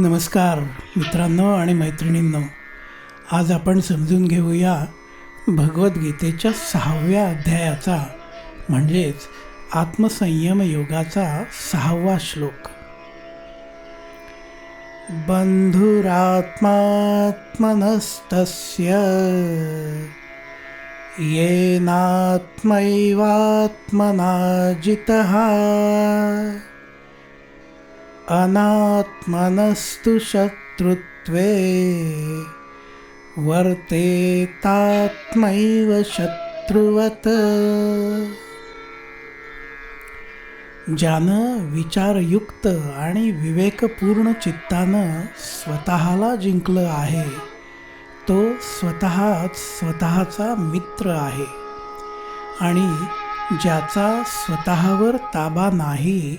नमस्कार मित्रांनो आणि मैत्रिणींनो. आज आपण समजून घेऊया भगवद्गीतेच्या सहाव्या अध्यायाचा म्हणजेच आत्मसंयम योगाचा सहावा श्लोक. बंधुरात्मात्मनस्तस्य येनात्मैवात्मना जितहा अनात्मनस्तु शत्रुत्वे वर्तेतात्मैव शत्रुवत। ज्यानं विचारयुक्त आणि विवेकपूर्ण चित्तानं स्वतःला जिंकलं आहे तो स्वतःच स्वतःचा मित्र आहे आणि ज्याचा स्वतःवर ताबा नाही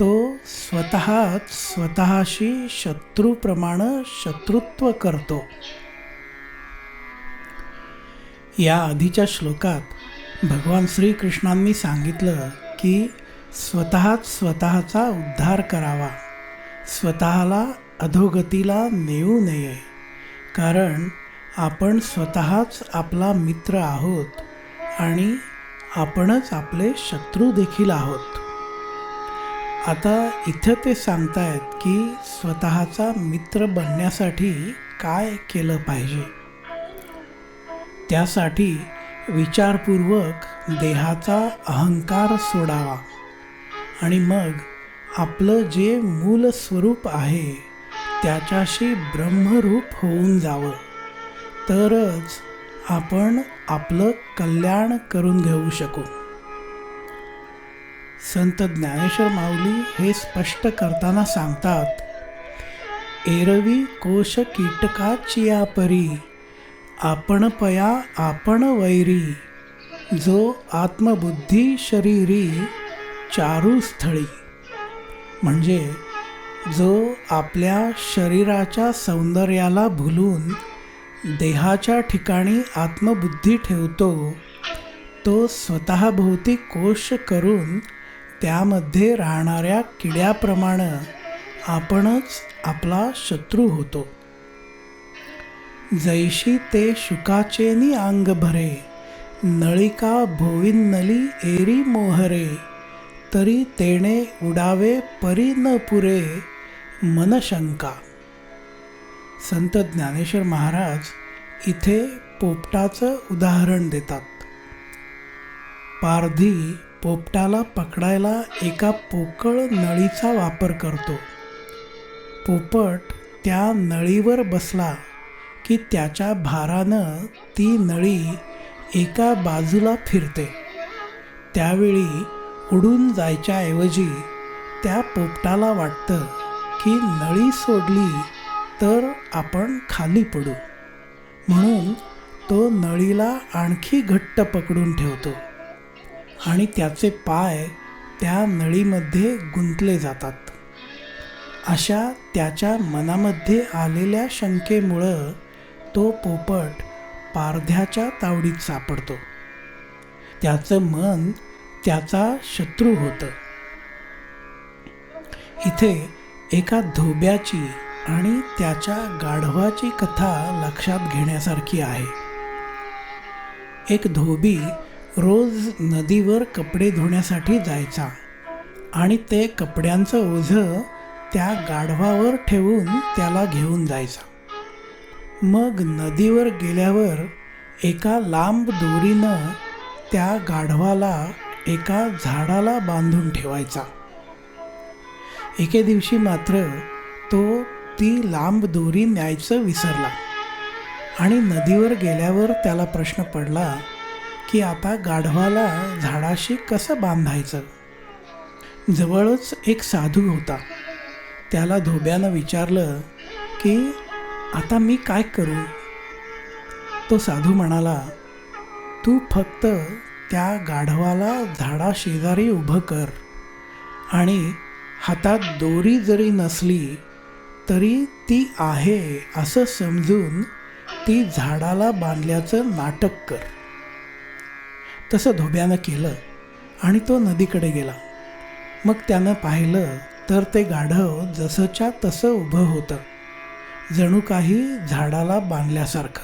तो स्वतःच स्वतःशी शत्रूप्रमाणे शत्रुत्व करतो. या आधीच्या श्लोकात भगवान श्रीकृष्णांनी सांगितलं की स्वतःच स्वतःचा उद्धार करावा. स्वतःला अधोगतीला नेऊ नये. कारण आपण स्वतःच आपला मित्र आहोत आणि आपणच आपले शत्रू देखील आहोत. आता इथं ते सांगतायत की स्वतःचा मित्र बनण्यासाठी काय केलं पाहिजे? त्यासाठी विचारपूर्वक देहाचा अहंकार सोडावा आणि मग आपलं जे मूल स्वरूप आहे त्याच्याशी ब्रह्मरूप होऊन जावं. तरच आपण आपलं कल्याण करून घेऊ शकू. संत ज्ञानेश्वर माऊली हे स्पष्ट करताना सांगतात एरवी कोश कीटकाची परी आपण पया आपण वैरी जो आत्मबुद्धी शरीरी चारुस्थळी म्हणजे जो आपल्या शरीराच्या सौंदर्याला भुलून देहाच्या ठिकाणी आत्मबुद्धी ठेवतो तो स्वतःभोवती कोश करून त्यामध्ये राहणाऱ्या किड्याप्रमाणे आपणच आपला शत्रू होतो. जैशी ते शुकाचेनी अंग भरे नळिका भोविन्नली एरी मोहरे तरी तेणे उडावे परी न पुरे मनशंका. संत ज्ञानेश्वर महाराज इथे पोपटाचं उदाहरण देतात. पारधी पोपटाला पकडायला एका पोकळ नळीचा वापर करतो. पोपट त्या नळीवर बसला की त्याच्या भारानं ती नळी एका बाजूला फिरते. त्यावेळी उडून जायच्याऐवजी त्या पोपटाला वाटतं की नळी सोडली तर आपण खाली पडू. म्हणून तो नळीला आणखी घट्ट पकडून ठेवतो. आणि त्याचे पाय त्या नळीमध्ये गुंतले जातात. अशा त्याच्या मनामध्ये आलेल्या शंकेमुळं तो पोपट पारध्याच्या तावडीत सापडतो. त्याचं मन त्याचा शत्रू होतं. इथे एका धोब्याची आणि त्याच्या गाढवाची कथा लक्षात घेण्यासारखी आहे. एक धोबी रोज नदीवर कपडे धुण्यासाठी जायचा आणि ते कपड्यांचं ओझं त्या गाढवावर ठेवून त्याला घेऊन जायचा. मग नदीवर गेल्यावर एका लांब दोरीनं त्या गाढवाला एका झाडाला बांधून ठेवायचा. एके दिवशी मात्र तो ती लांब दोरी न्यायचं विसरला आणि नदीवर गेल्यावर त्याला प्रश्न पडला की आता गाढवाला झाडाशी कसं बांधायचं? जवळच एक साधू होता. त्याला धोब्यानं विचारलं की आता मी काय करू? तो साधू म्हणाला तू फक्त त्या गाढवाला झाडाशेजारी उभं कर आणि हातात दोरी जरी नसली तरी ती आहे असं समजून ती झाडाला बांधल्याचं नाटक कर. तसं धोब्यानं केलं आणि तो नदीकडे गेला. मग त्यानं पाहिलं तर ते गाढव जसंच्या तसं उभं होतं जणू काही झाडाला बांधल्यासारखं.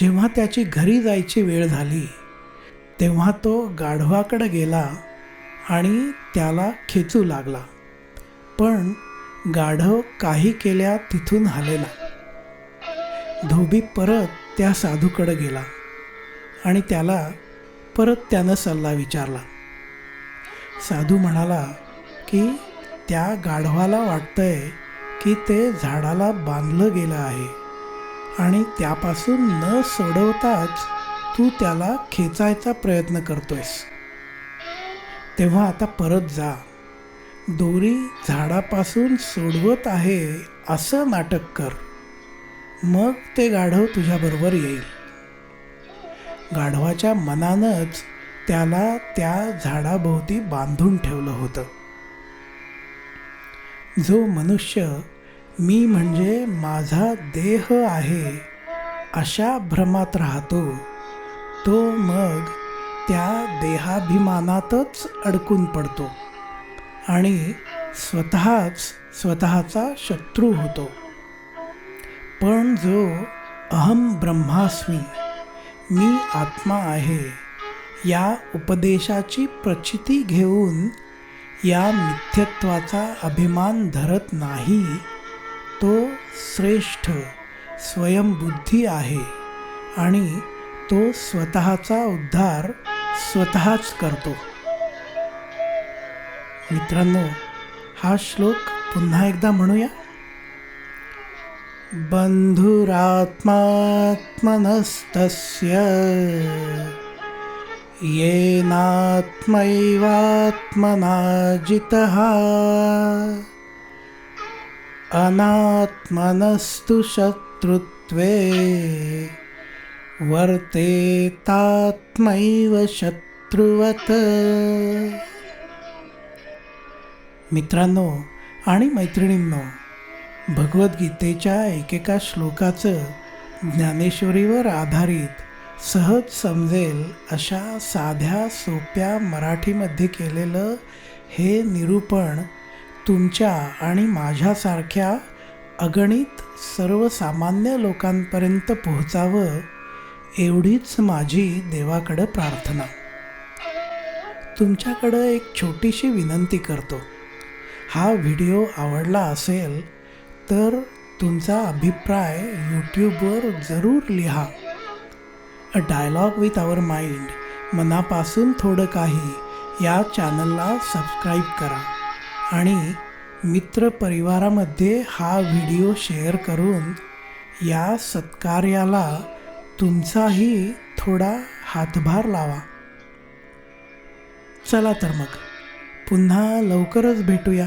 जेव्हा त्याची घरी जायची वेळ झाली तेव्हा तो गाढवाकडे गेला आणि त्याला खेचू लागला. पण गाढव काही केल्या तिथून हलेला. धोबी परत त्या साधूकडे गेला. आणि त्याला परत त्यानं सल्ला विचारला. साधू म्हणाला की त्या गाढवाला वाटतंय की ते झाडाला बांधलं गेलं आहे आणि त्यापासून न सोडवताच तू त्याला खेचायचा प्रयत्न करतोयस. तेव्हा आता परत जा. दोरी झाडापासून सोडवत आहे असं नाटक कर. मग ते गाढव तुझ्याबरोबर येईल. गाढवाच्या मनानंच त्याला त्या झाडाभोवती बांधून ठेवलं होतं. जो मनुष्य मी म्हणजे माझा देह आहे अशा भ्रमात राहतो तो मग त्या देहाभिमानातच अडकून पडतो आणि स्वतःच स्वतःचा शत्रू होतो. पण जो अहम ब्रह्मास्मी मी आत्मा आहे. या उपदेशाची प्रचिती घेऊन या मिथ्यत्वाचा अभिमान धरत नाही. तो श्रेष्ठ स्वयंबुद्धी आहे आणि तो स्वतःचा उद्धार स्वतःच करतो. मित्रांनो हा श्लोक पुन्हा एकदा म्हणूया. बन्धुरात्मात्मनस्तस्य येनात्मैवात्मना जितः अनात्मनस्तु शत्रुत्वे वर्तेतात्मैव शत्रुवत। मित्रांनो आणि मैत्रिणींनो भगवद्गीतेच्या एकेका श्लोकाचं ज्ञानेश्वरीवर आधारित सहज समजेल अशा साध्या सोप्या मराठीमध्ये केलेलं हे निरूपण तुमच्या आणि माझ्यासारख्या अगणित सर्वसामान्य लोकांपर्यंत पोहोचावं एवढीच माझी देवाकडं प्रार्थना. तुमच्याकडं एक छोटीशी विनंती करतो. हा व्हिडिओ आवडला असेल तर तुमचा अभिप्राय यूट्यूबवर जरूर लिहा. A dialogue with our mind मनापासून थोडं काही या चॅनलला सबस्क्राईब करा. आणि मित्रपरिवारामध्ये हा व्हिडिओ शेअर करून या सत्कार्याला तुमचाही थोडा हातभार लावा. चला तर मग. पुन्हा लवकरच भेटूया.